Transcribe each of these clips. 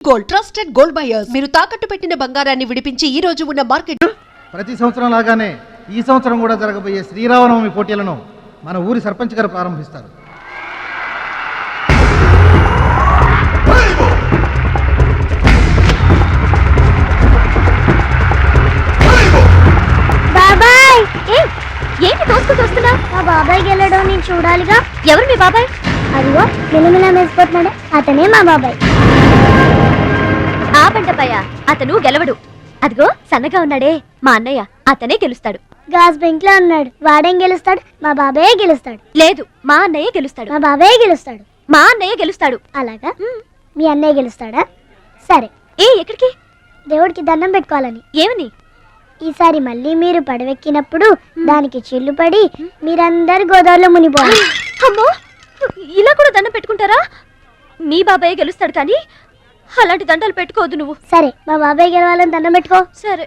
Gold trusted gold buyers మీరు తాకట్టు పెట్టిన బంగారాన్ని విడిపించి ఈ రోజు ఉన్న మార్కెట్ ప్రతి సంవత్సరం లాగానే ఈ సంవత్సరం కూడా జరగబోయే శ్రీరామనవమి పోటీలను మన ఊరి సర్పంచ్ గారు ప్రారంభిస్తారు. బాబాయ్! ఏంటి తోసుకుంటూ వస్తున్నా? మా బాబాయ్ గెలడం నేను చూడాలిగా. ఎవరు మీ బాబాయ్? అదిగో మిలమిల మెసిపోతున్నాడే అతనే మా బాబాయ్. ఆ పంటపయ్య అతను గెలవడు. అదిగో సన్నగా ఉన్నాడే మా అన్నయ్య అతనే గెలుస్తాడు. గాజ్ బెంక్లో ఉన్నాడు వాడేం గెలుస్తాడు? మా బాబాయ్ గెలుస్తాడు. లేదు మా అన్నయ్య గెలుస్తాడు. మా బాబాయ్ గెలుస్తాడు. మా అన్నయ్య గెలుస్తాడు. అలాగా? మీ అన్నయ్య గెలుస్తాడా? సరే. ఏ ఎక్కడికి? దేవుడికి దండం పెట్టుకోవాలని. ఏమని? ఈసారి మళ్ళీ మీరు పడవెక్కినప్పుడు దానికి చిల్లు పడి మీరందరు గోదావరిలో మునిపోవాలి అమ్మో! ఇలా కూడా దండం పెట్టుకుంటారా? మీ బాబాయ్ గెలుస్తాడు కానీ అలాంటి దండాలు పెట్టుకోవద్దు నువ్వు. సరే మా బాబాయ్ గెలవాలని దండం పెట్టుకో. సరే.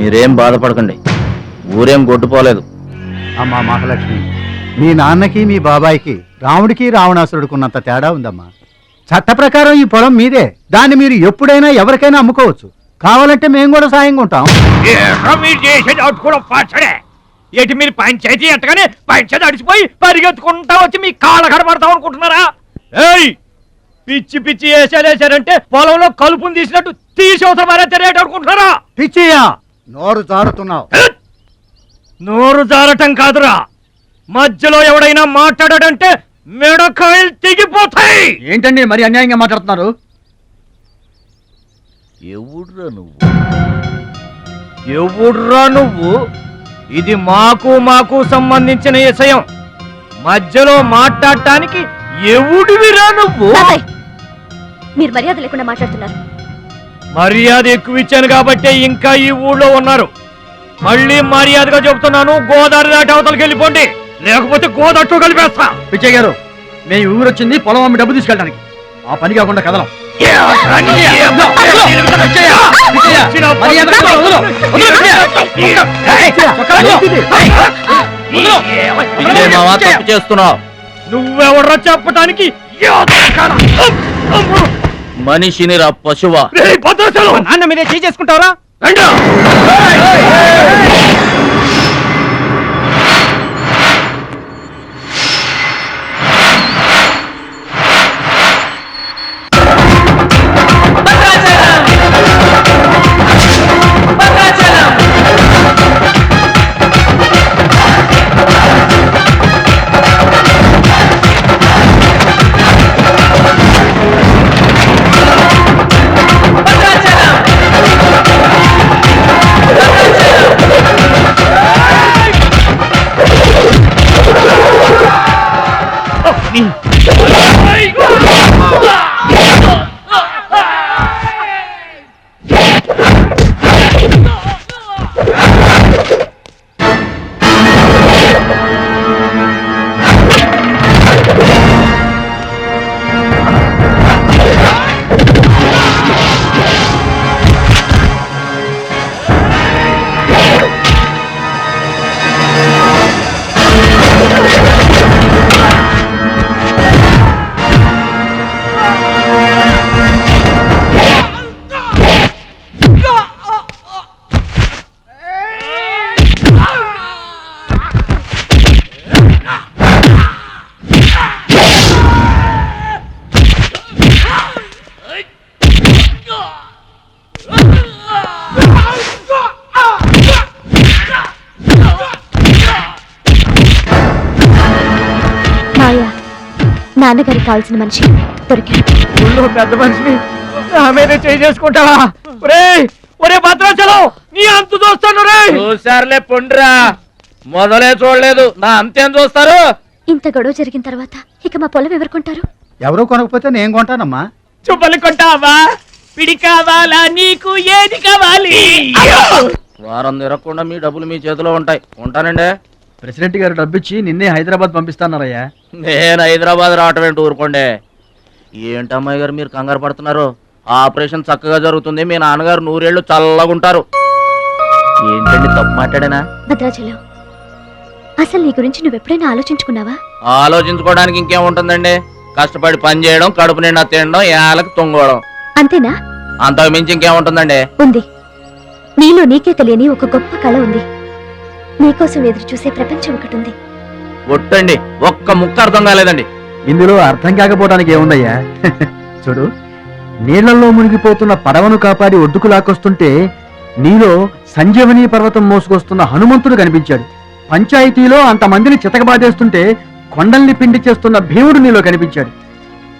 మీరేం బాధపడకండి. ఊరేం గొడ్డుపోలేదు. అమ్మా మహాలక్ష్మి మీ నాన్నకి మీ బాబాయికి రాముడికి రావణాసురుడుకున్నంత తేడా ఉందమ్మా. చట్ట ప్రకారం ఈ పొలం మీదే. దాన్ని మీరు ఎప్పుడైనా ఎవరికైనా అమ్ముకోవచ్చు. కావాలంటే మేము కూడా సాయంగా ఉంటాం మీరు చేసేది ఏంటి మీరు పంచాయతీ ఎట్టగానే పంచాయతీ అడిచిపోయి పరిగెత్తుకుంటా వచ్చి మీ కాళ్ళ కడబడతాం అనుకుంటున్నారా? ఏయ్ పిచ్చి పిచ్చి వేసారేసారంటే పొలంలో కలుపుని తీసినట్టు తీసి అవసరం అనుకుంటున్నారా పిచ్చియా నోరు జారుతున్నావు! నోరు జారటం కాదురా. మధ్యలో ఎవడైనా మాట్లాడాడంటే మెడకాయలు తెగిపోతాయి. ఏంటండి మరి అన్యాయంగా మాట్లాడుతున్నారు? ఎవడ్రా నువ్వు? ఎవడ్రా నువ్వు? ఇది మాకు మాకు సంబంధించిన విషయం. మధ్యలో మాట్లాడటానికి ఎవడివిరా నువ్వు? మీరు మర్యాద లేకుండా మాట్లాడుతున్నారు. మర్యాద ఎక్కువ ఇచ్చాను కాబట్టే ఇంకా ఈ ఊళ్ళో ఉన్నారు మళ్ళీ మర్యాదగా చెబుతున్నాను గోదావరి దాటి అవతలకి వెళ్ళిపోండి లేకపోతే గోదట్టు కలిపేస్తా పిచ్చయ్య గారు మేము ఊరు వచ్చింది పొలం అమ్మి డబ్బు తీసుకెళ్ళడానికి ఆ పని కాకుండా కదలం చేస్తున్నావు నువ్వెవడ్రా చెప్పటానికి మనిషిని రా పశువా. నాన్న మీదే చేసుకుంటావరా నాన్నగారికి కావాల్సిన మనిషి దొరికాడు. ఊళ్ళో పెద్ద మనిషిని నా మీద చేసుకుంటావా? ఒరే ఒరే భద్రాచలం నీ అంతు చూస్తాను రే చూసారులే పొండ్రా. మొదలే చూడలేదు. నా అంతేం చూస్తారు? ఇంత గొడవ జరిగిన తర్వాత ఇక మా పొలం ఎవరుకుంటారు? ఎవరూ కొనకపోతే నేను కొంటానమ్మా. చుప్పలు కొంటావా పిడి కావాలా నీకు ఏది కావాలి? వారం తిరగకుండా మీ డబ్బులు మీ చేతిలో ఉంటాయి. ఉంటానండి. ప్రెసిడెంట్ గారు డబ్బిచ్చి నిన్నే హైదరాబాద్ పంపిస్తాన్నారయ్యా. నేను హైదరాబాద్ రావటం ఏంటి ఊరుకోండి? ఏంటమ్మాయి గారు మీరు కంగారు పడుతున్నారు? ఆపరేషన్ చక్కగా జరుగుతుంది. మీ నాన్నగారు నూరేళ్ళు చల్లగా ఉంటారు ఏంటండి తప్పు మాట్లాడానా? భద్రాచలం అసలు నీ గురించి నువ్వెప్పుడైనా ఆలోచించుకున్నావా? ఆలోచించుకోవడానికి ఇంకేముంటుందండి కష్టపడి పని చేయడం కడుపు నిండా తినడం ఏళ్ళకి తొంగోవడం. అంతేనా? అంతకు మించి ఇంకేముంటుందండి ఉంది. నీలో నీకే తెలియని ఒక గొప్ప కళ ఉంది. నీకోసం ఎదురు చూసే ప్రపంచం ఒకటి ఉంది. ఒట్టండి ఒక్క ముక్క అర్థం కాలేదండి. ఇందులో అర్థం కాకపోవడానికి ఏముందయ్యా? చూడు నీళ్ళలో మునిగిపోతున్న పడవను కాపాడి ఒడ్డుకు లాక్కొస్తుంటే నీలో సంజీవని పర్వతం మోసుకొస్తున్న హనుమంతుడు కనిపించాడు. పంచాయతీలో అంతమందిని చితకబాదేస్తుంటే కొండల్ని పిండి చేస్తున్న భీముడు నీలో కనిపించాడు.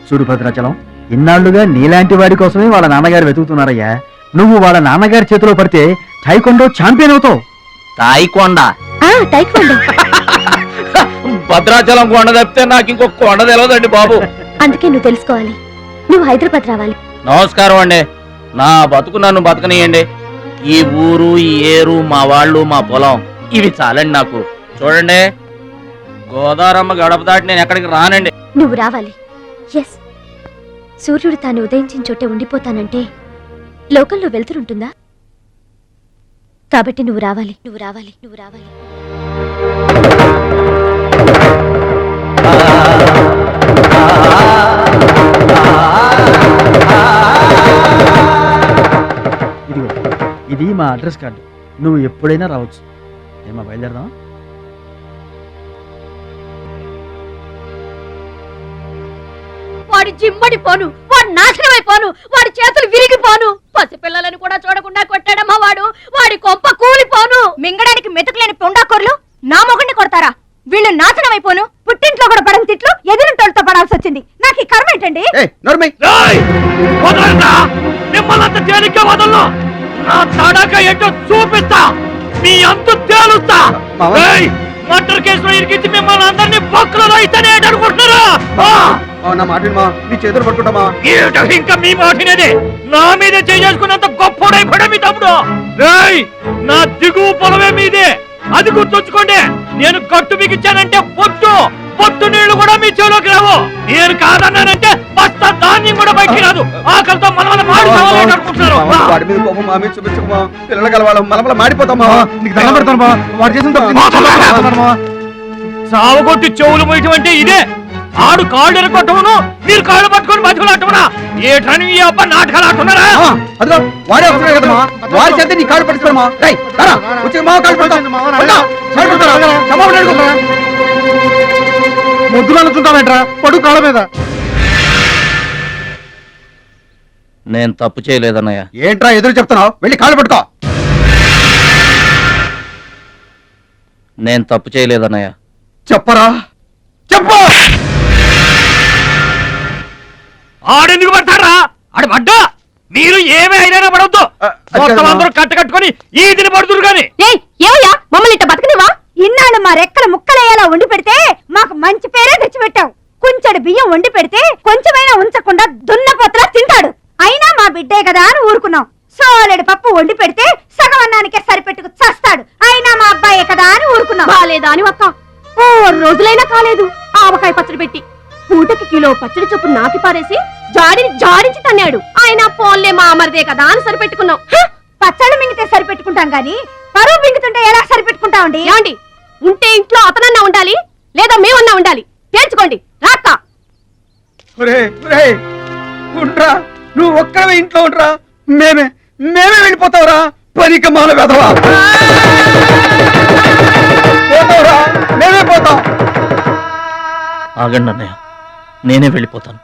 చూడు భద్రాచలం ఇన్నాళ్ళుగా నీలాంటి వాడి కోసమే వాళ్ళ నాన్నగారు వెతుకుతున్నారయ్యా. నువ్వు వాళ్ళ నాన్నగారి చేతిలో పడితే టైకొండో ఛాంపియన్ అవుతావు. తాయికొండ. ఆ టైక్వాండో భద్రాచలం కొండ తప్పితే నాకు ఇంకొక కొండ తెలియదండి బాబు. అందుకే నువ్వు తెలుసుకోవాలి. నువ్వు హైదరాబాద్ రావాలి. నమస్కారం అండి. నా బతుకు నన్ను బతకనియండి. ఈ ఊరు ఈ ఏరు మా వాళ్ళు మా పొలం ఇవి చాలండి నాకు. చూడండి. గోదావరమ్మ గడప దాటి నేను ఎక్కడికి రానండి. నువ్వు రావాలి. ఎస్ సూర్యుడు తాను ఉదయించిన చోటే ఉండిపోతానంటే లోకంలో వెళ్తురుంటుందా కాబట్టి నువ్వు రావాలి నువ్వు రావాలి నువ్వు రావాలి. ఇదిగో ఇది మా అడ్రస్ కార్డు. నువ్వు ఎప్పుడైనా రావచ్చు. ఏమా బయలుదేరదాం వాడి జిమ్మడిపోను వాడు నాశనమైపోను వాడి చేతులు విరిగిపోను పసిపిల్లలను కూడా చూడకుండా కొట్టాడమ్మా వాడు. వాడి కొంప కూలిపోను మింగడానికి మెతుకులేని పొండాకొర్లు నా మొగుడిని కొడతారా? వీళ్ళు నాశనమైపోను పుట్టింట్లో కూడా పడని తిట్లు ఎదురింటోళ్ళతో పడాల్సి వచ్చింది. నాకు ఈ కర్మ ఏంటండి? నా తడక ఏంటో చూపిస్తా. మీ అంతు తేలుస్తా. రేయ్! మర్డర్ కేసులో ఇరికించి మిమ్మల్ని అందరినీ బొక్కలో ఇస్తేనే అనుకుంటున్నారా? ఆ! నా మాట మా నీ చేతులు పట్టుకుంటామా? ఇంకా మీ మాటినది? నా మీద చేసుకున్నంత గొప్పడైపోయా మీ తమ్ముడు. రేయ్ నా దిగువ పొలమే మీదే. అది గుర్తుంచుకోండి నేను గట్టు బిగించానంటే పొట్టు. పొట్టు నీళ్ళు కూడా మీ చెవులోకి రావు. నేను కాదన్నానంటే బస్తా ధాన్యం కూడా బయటికి రాదు. ఆకలితో మనమల మాడి అనుకుంటున్నారు వాడి మీద కోపం మా మీద చూపించకమా పిల్లలు కలవాళ్ళం మలమల మాడిపోతామా నీకు దండం పెడతాను వాడు చేసిన చెవులు పోయటం అంటే ఇదే. ఆడు కాళ్ళు ఎరగొట్టమును మీరు కాళ్ళు పట్టుకొని బతుకులాటమునా ఏటని ఈ అబ్బ నాటకాలు ఆడుతున్నారా? అదిగో వాడే వస్తున్నాడు కదా మావా. వాడి చేత నీ కాళ్ళు పట్టుకోరు మా. రై రారా వచ్చి మావ కాళ్ళు పడతాం కాళ్ళు పడతారా క్షమాపణ అడుగుతారా ముద్దులు అనుకుంటావేంట్రా పడు కాళ్ళ మీద. నేను తప్పు చేయలేదన్నయ్య. ఏంట్రా ఎదురు చెప్తున్నావు? వెళ్ళి కాళ్ళు పట్టుకో. నేను తప్పు చేయలేదన్నయ్య. చెప్పరా? చెప్పు! ఆడెందుకు పడతారా ఆడు పడ్డా? మీరు ఏమీ అయినా పడవద్దు. మొత్తం. అందరూ కట్ట కట్టుకొని ఈదిని పడుతురు గాని ఏయ్ ఏమయ్యా మమ్మల్ని ఇట్ట బతకనివా ఇన్నాళ్ళు మా రెక్కల ముక్కలేలా వండి పెడితే మాకు మంచి పేరే తెచ్చిపెట్టావు. కొంచెడు బియ్యం వండి పెడితే కొంచెమైనా ఉంచకుండా దున్నపోతలా తింటాడు. అయినా మా బిడ్డే కదా అని ఊరుకున్నాం. సోలెడు పప్పు వండి పెడితే సగం అన్నానికే సరిపెట్టుకు చస్తాడు. అయినా మా అబ్బాయే కదా అని ఊరుకున్నాం. బాలేదా అని ఒక్క ఓ రోజులైనా కాలేదు. ఆవకాయ పచ్చడి పెట్టి. పూటకి కిలో పచ్చడి చొప్పు నాకి పారేసి జాడిని జాడించి తన్నాడు. ఆయన పోన్లే మా అమరదే కదా అని సరిపెట్టుకున్నాం. పచ్చళ్ళు మింగితే సరిపెట్టుకుంటాం గాని పరువు మింగుతుంటే ఎలా సరిపెట్టుకుంటామండి ఏమండి? ఉంటే ఇంట్లో అతనన్నా ఉండాలి లేదా మేమన్నా ఉండాలి? తేల్చుకోండి. రాక్క ఉండ్రా. నువ్వు ఒక్కవే ఇంట్లో ఉండ్రా. మేమే మేమే వెళ్ళిపోతావురా. పనికి మాల వెదవా పోతావురా. మేమే పోతాం. ఆగండి అన్నయ్య. నేనే వెళ్ళిపోతాను.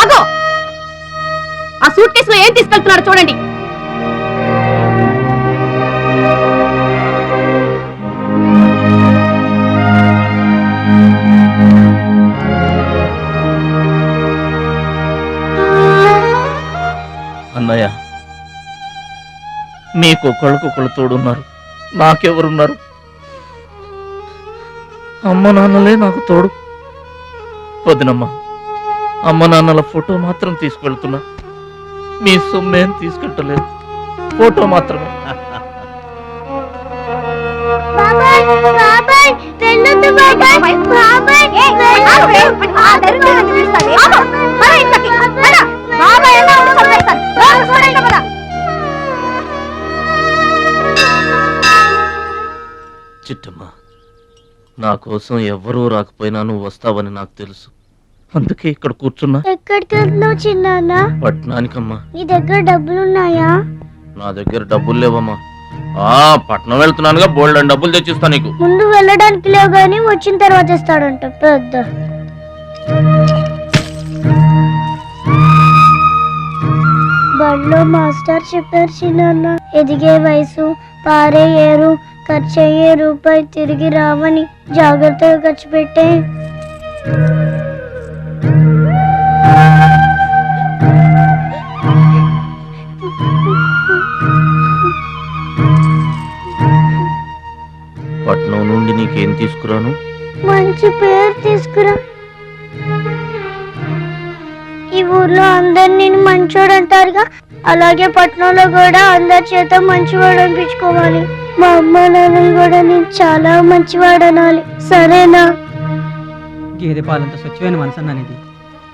ఆగో! ఆ సూట్ కేసులో ఏం తీసుకెళ్తున్నారో చూడండి. అన్నయ్య మీకు ఒకళ్ళకొకళ్ళు తోడున్నారు నాకెవరున్నారు అమ్మ నాన్నలే నాకు తోడు వదినమ్మ అమ్మ నాన్నల ఫోటో మాత్రం తీసుకెళ్తున్నా మీ సొమ్మేం తీసుకెళ్ళలేదు ఫోటో మాత్రమే బాబాయ్ చిట్టమ్మ నా కోసం ఎవ్వరూ రాకపోయినా నువ్వు వస్తావని నాకు తెలుసు. అందుకే ఇక్కడ కూర్చున్నా. ఎక్కడికి వెళ్తున్నావు చిన్నాన్న? పట్నానికమ్మా. నీ దగ్గర డబ్బులున్నాయా? నా దగ్గర డబ్బులు లేవమ్మా. ఆ పట్నం వెళ్తున్నానుగా బోల్డ్ డబ్బులు తెచ్చిస్తా నీకు. ముందు వెళ్ళడానికి లేవు గానీ వచ్చిన తర్వాత ఇస్తాడంట పెద్ద. బడిలో మాస్టర్ చెప్పారు చిన్నాన్న. ఎదిగే వయసు పారే ఏరు ఖర్చు అయ్యే రూపాయి తిరిగి రావని జాగ్రత్తగా ఖర్చు పెట్టే. పట్నం నుండి నీకేం తీసుకురాను? మంచి పేరు తీసుకురా. ఈ ఊర్లో అందరు నేను మంచోడు అంటారుగా అలాగే పట్నంలో కూడా అందరి చేత మంచివాడు అనిపించుకోవాలి. మా అమ్మ నాన్నలు కూడా నేను చాలా మంచివాడు అనాలి సరేనా? గేదె పాలంత స్వచ్ఛమైన మనసు అన్నానిది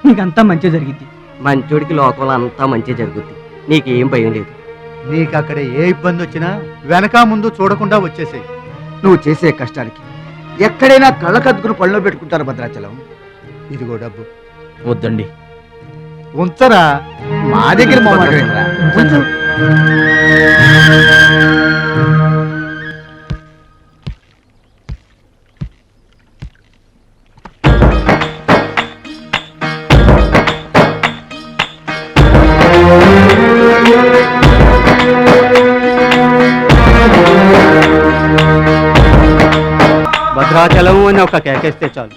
నీకంతా మంచి జరిగింది మంచోడికి లోకంలో అంతా మంచి జరుగుద్ది. నీకేం భయం లేదు. నీకు అక్కడ ఏ ఇబ్బంది వచ్చినా వెనక ముందు చూడకుండా వచ్చేసేయ్. నువ్వు చేసే కష్టానికి ఎక్కడైనా కళ్ళకద్దుకుని పళ్ళలో పెట్టుకుంటారు భద్రాచలం. ఇదిగో డబ్బు. వద్దండి. ఉంచరా మా దగ్గర? ఉంచు. భద్రాచలం అని ఒక కేకేస్తే చాలు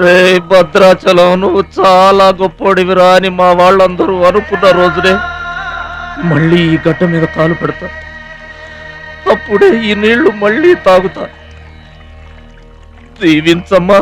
రే భద్రాచలం నువ్వు చాలా గొప్పోడివిరా అని మా వాళ్ళందరూ అనుకున్న రోజునే మళ్ళీ ఈ గడ్డ మీద కాలు పెడతా అప్పుడే ఈ నీళ్ళు మళ్ళీ తాగుతా దీవించమ్మా.